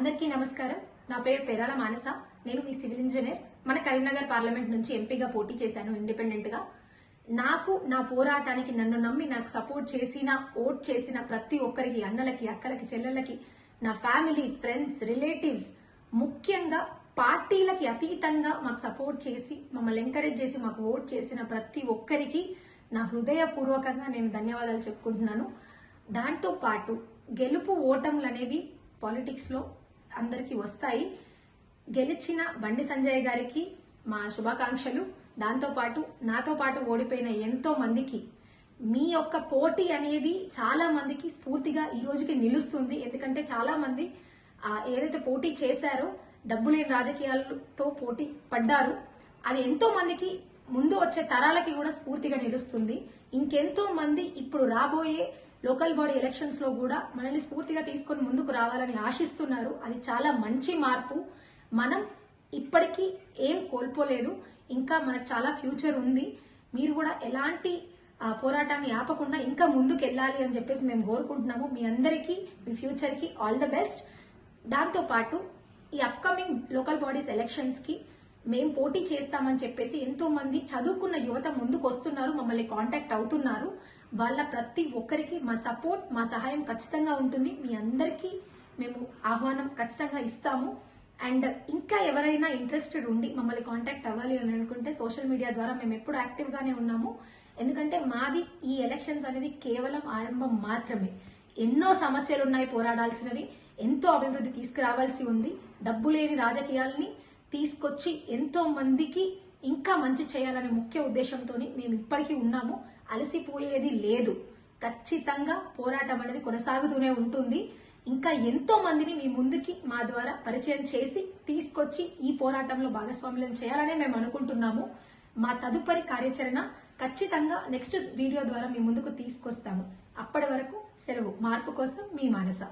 అందరికీ నమస్కారం. నా పేరు పెరాల మానస. నేను మీ సివిల్ ఇంజనీర్. మన కరీంనగర్ పార్లమెంట్ నుంచి ఎంపీగా పోటీ చేశాను ఇండిపెండెంట్గా. నాకు నా పోరాటానికి నన్ను నమ్మి నాకు సపోర్ట్ చేసిన ఓట్ చేసిన ప్రతి ఒక్కరికి అన్నలకి అక్కలకి చెల్లెళ్ళకి నా ఫ్యామిలీ ఫ్రెండ్స్ రిలేటివ్స్ ముఖ్యంగా పార్టీలకి అతీతంగా మాకు సపోర్ట్ చేసి మమ్మల్ని ఎంకరేజ్ చేసి మాకు ఓట్ చేసిన ప్రతి ఒక్కరికి నా హృదయపూర్వకంగా నేను ధన్యవాదాలు చెప్పుకుంటున్నాను. దాంతో పాటు గెలుపు ఓటములు అనేవి పాలిటిక్స్లో అందరికీ వస్తాయి. గెలిచిన బండి సంజయ్ గారికి మా శుభాకాంక్షలు. దాంతోపాటు నాతో పాటు ఓడిపోయిన ఎంతో మందికి మీ యొక్క పోటీ అనేది చాలా మందికి స్ఫూర్తిగా ఈ రోజుకి నిలుస్తుంది. ఎందుకంటే చాలా మంది ఏదైతే పోటీ చేశారో డబ్బు లేని రాజకీయాలతో పోటీ పడ్డారు. అది ఎంతో మందికి ముందు వచ్చే తరాలకి కూడా స్ఫూర్తిగా నిలుస్తుంది. ఇంకెంతో మంది ఇప్పుడు రాబోయే లోకల్ బాడీ ఎలక్షన్స్లో కూడా మనల్ని స్ఫూర్తిగా తీసుకొని ముందుకు రావాలని ఆశిస్తున్నారు. అది చాలా మంచి మార్పు. మనం ఇప్పటికీ ఏం కోల్పోలేదు. ఇంకా మనకు చాలా ఫ్యూచర్ ఉంది. మీరు కూడా ఎలాంటి పోరాటాన్ని ఆపకుండా ఇంకా ముందుకు వెళ్ళాలి అని చెప్పేసి మేము కోరుకుంటున్నాము. మీ అందరికీ మీ ఫ్యూచర్కి ఆల్ ద బెస్ట్ దాంతో పాటు ఈ అప్కమింగ్ లోకల్ బాడీస్ ఎలక్షన్స్కి మేము పోటీ చేస్తామని చెప్పేసి ఎంతోమంది చదువుకున్న యువత ముందుకు వస్తున్నారు మమ్మల్ని కాంటాక్ట్ అవుతున్నారు. వాళ్ళ ప్రతి ఒక్కరికి మా సపోర్ట్ మా సహాయం ఖచ్చితంగా ఉంటుంది. మీ అందరికీ మేము ఆహ్వానం ఖచ్చితంగా ఇస్తాము. అండ్ ఇంకా ఎవరైనా ఇంట్రెస్టెడ్ ఉండి మమ్మల్ని కాంటాక్ట్ అవ్వాలి అని అనుకుంటే సోషల్ మీడియా ద్వారా మేము ఎప్పుడు యాక్టివ్గానే ఉన్నాము. ఎందుకంటే మాది ఈ ఎలక్షన్స్ అనేది కేవలం ఆరంభం మాత్రమే. ఎన్నో సమస్యలు ఉన్నాయి పోరాడాల్సినవి. ఎంతో అభివృద్ధి తీసుకురావాల్సి ఉంది. డబ్బు లేని రాజకీయాల్ని తీసుకొచ్చి ఎంతో మందికి ఇంకా మంచి చేయాలనే ముఖ్య ఉద్దేశంతో మేము ఇప్పటికీ ఉన్నాము. అలసిపోయేది లేదు. ఖచ్చితంగా పోరాటం అనేది కొనసాగుతూనే ఉంటుంది. ఇంకా ఎంతో మందిని మీ ముందుకి మా ద్వారా పరిచయం చేసి తీసుకొచ్చి ఈ పోరాటంలో భాగస్వామ్యం చేయాలనే మేము అనుకుంటున్నాము. మా తదుపరి కార్యాచరణ ఖచ్చితంగా నెక్స్ట్ వీడియో ద్వారా మీ ముందుకు తీసుకొస్తాము. అప్పటి వరకు సెలవు. మార్పు కోసం మీ మానస.